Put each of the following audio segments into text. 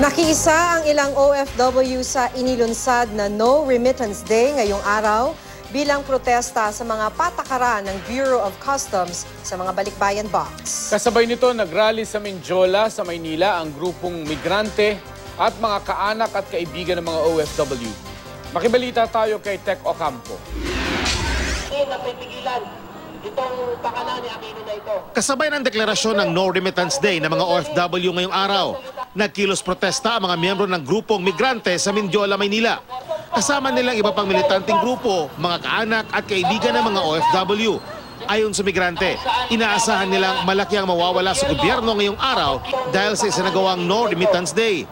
Nakiisa ang ilang OFW sa inilunsad na No Remittance Day ngayong araw bilang protesta sa mga patakaran ng Bureau of Customs sa mga balikbayan box. Kasabay nito, nagrally sa Mindiola sa Maynila ang grupong migrante at mga kaanak at kaibigan ng mga OFW. Makibalita tayo kay Tech Ocampo. Hindi napipigilan itong pakana ni Aquino na ito. Kasabay ng deklarasyon ng No Remittance Day ng mga OFW ngayong araw, nagkilos protesta ang mga miyembro ng grupong migrante sa Mindiola, Maynila. Kasama nilang iba pang militanteng grupo, mga kaanak at kaibigan ng mga OFW. Ayon sa migrante, inaasahan nilang malaki ang mawawala sa gobyerno ngayong araw dahil sa isinagawang No Remittance Day.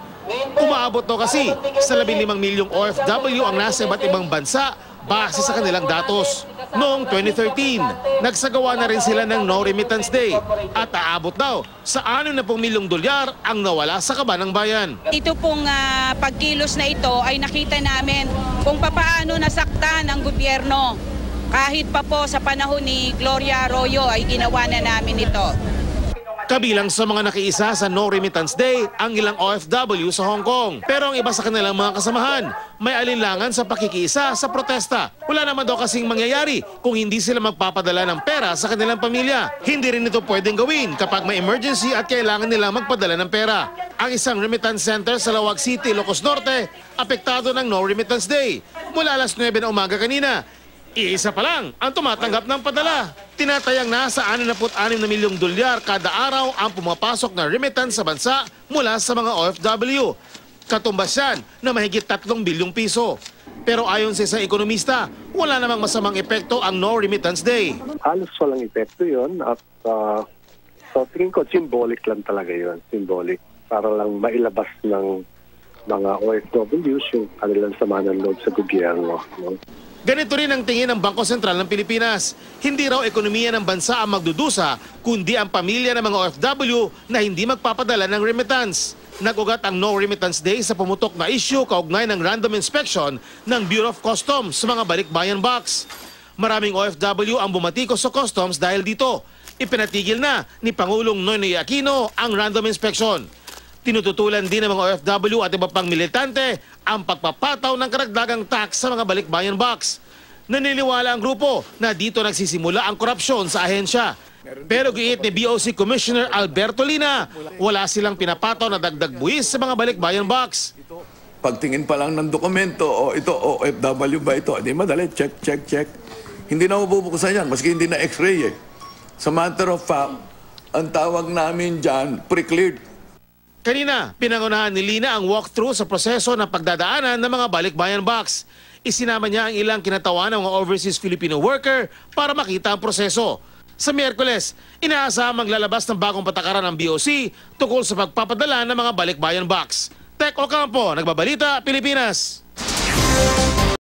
Umaabot daw kasi sa 15 milyong OFW ang nasa iba't ibang bansa base sa kanilang datos. Noong 2013, nagsagawa na rin sila ng No Remittance Day at aabot daw sa 60 milyong dolyar ang nawala sa kaban ng bayan. Ito pong ah, pagkilos na ito ay nakita namin kung papaano nasaktan ang gobyerno. Kahit pa po sa panahon ni Gloria Arroyo ay ginawa na namin ito. Kabilang sa mga nakiisa sa No Remittance Day ang ilang OFW sa Hong Kong. Pero ang iba sa kanilang mga kasamahan, may alinlangan sa pakikiisa sa protesta. Wala naman daw kasing mangyayari kung hindi sila magpapadala ng pera sa kanilang pamilya. Hindi rin ito pwedeng gawin kapag may emergency at kailangan nilang magpadala ng pera. Ang isang remittance center sa Lawag City, Ilocos Norte, apektado ng No Remittance Day. Mula alas 9 na umaga kanina, Iisa pa lang ang tumatanggap ng padala. Tinatayang nasa 66 na milyong dolyar kada araw ang pumapasok na remittance sa bansa mula sa mga OFW. Katumbas yan na mahigit 3 bilyong piso. Pero ayon sa isang ekonomista, wala namang masamang epekto ang No Remittance Day. halos walang epekto yon at uh, so tingin ko symbolic lang talaga yon symbolic para lang mailabas ng mga OFWs yung kanilang sama ng loob sa gobyerno. No? Ganito rin ang tingin ng Bangko Sentral ng Pilipinas. Hindi raw ekonomiya ng bansa ang magdudusa, kundi ang pamilya ng mga OFW na hindi magpapadala ng remittance. Nagugat ang No Remittance Day sa pumutok na issue kaugnay ng random inspection ng Bureau of Customs sa mga balikbayan box. Maraming OFW ang bumatikos sa customs dahil dito. Ipinatigil na ni Pangulong Noynoy Aquino ang random inspection. Tinututulan din ng mga OFW at iba pang militante ang pagpapataw ng karagdagang tax sa mga balikbayan box. Naniniwala ang grupo na dito nagsisimula ang korupsyon sa ahensya. Pero giit ni BOC Commissioner Alberto Lina, wala silang pinapataw na dagdag buwis sa mga balikbayan box. Pagtingin pa lang ng dokumento, o ito, OFW ba ito? Hindi madali, check, check, check. Hindi na mabubuksan yan, maski hindi na x-ray eh. Sa matter of fact, ang tawag namin dyan, pre-cleared. Kanina, pinangunahan ni Lina ang walkthrough sa proseso ng pagdadaanan ng mga balikbayan box. Isinama niya ang ilang kinatawan ng mga overseas Filipino worker para makita ang proseso. Sa Miyerkules, inaasahang maglalabas ng bagong patakaran ng BOC tungkol sa pagpapadala ng mga balikbayan box. Tech Ocampo, Nagbabalita, Pilipinas.